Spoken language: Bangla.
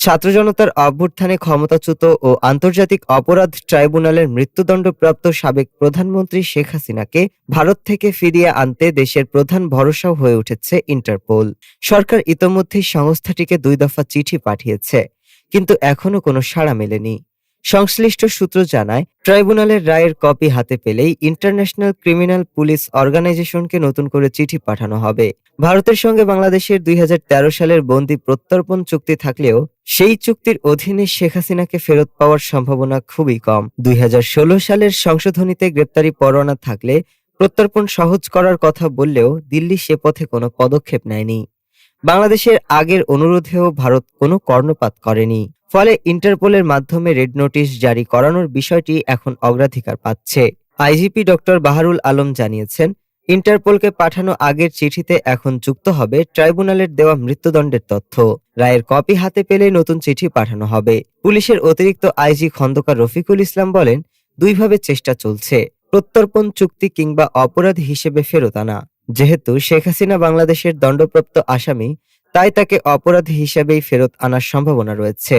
ছাত্র জনতার অভ্যুত্থানে ক্ষমতাচ্যুত ও আন্তর্জাতিক অপরাধ ট্রাইব্যুনালের মৃত্যুদণ্ডপ্রাপ্ত সাবেক প্রধানমন্ত্রী শেখ হাসিনাকে ভারত থেকে ফিরিয়ে আনতে দেশের প্রধান ভরসাও হয়ে উঠেছে ইন্টারপোল। সরকার ইতোমধ্যেই সংস্থাটিকে দুই দফা চিঠি পাঠিয়েছে, কিন্তু এখনও কোনো সাড়া মেলেনি। সংশ্লিষ্ট সূত্র জানায়, ট্রাইব্যুনালের রায়ের কপি হাতে পেলেই ইন্টারন্যাশনাল ক্রিমিনাল পুলিশ অর্গানাইজেশনকে নতুন করে চিঠি পাঠানো হবে। ভারতের সঙ্গে বাংলাদেশের দুই হাজার তেরো সালের বন্দি প্রত্যর্পণ চুক্তি থাকলেও সেই চুক্তির অধীনে শেখ হাসিনাকে ফেরত পাওয়ার সম্ভাবনা খুবই কম। দুই হাজার ষোলো সালের সংশোধনীতে গ্রেপ্তারি পরোয়ানা থাকলে প্রত্যর্পণ সহজ করার কথা বললেও দিল্লি সে পথে কোনো পদক্ষেপ নেয়নি। বাংলাদেশের আগের অনুরোধেও ভারত কোনো কর্ণপাত করেনি। ফলে ইন্টারপোলের মাধ্যমে রেড নোটিশ জারি করানোর বিষয়টি এখন অগ্রাধিকার পাচ্ছে। আইজিপি ডক্টর বাহারুল আলম জানিয়েছেন, ইন্টারপোলকে পাঠানো আগের চিঠিতে এখন যুক্ত হবে ট্রাইব্যুনালের দেওয়া মৃত্যুদণ্ডের তথ্য। রায়ের কপি হাতে পেলে নতুন চিঠি পাঠানো হবে। পুলিশের অতিরিক্ত আইজি খন্দকার রফিকুল ইসলাম বলেন, দুইভাবে চেষ্টা চলছে। প্রত্যর্পণ চুক্তি কিংবা অপরাধ হিসেবে ফেরত আনা। যেহেতু শেখ হাসিনা বাংলাদেশের দণ্ডপ্রাপ্ত আসামি, তাই তাকে অপরাধ হিসেবেই ফেরত আনার সম্ভাবনা রয়েছে।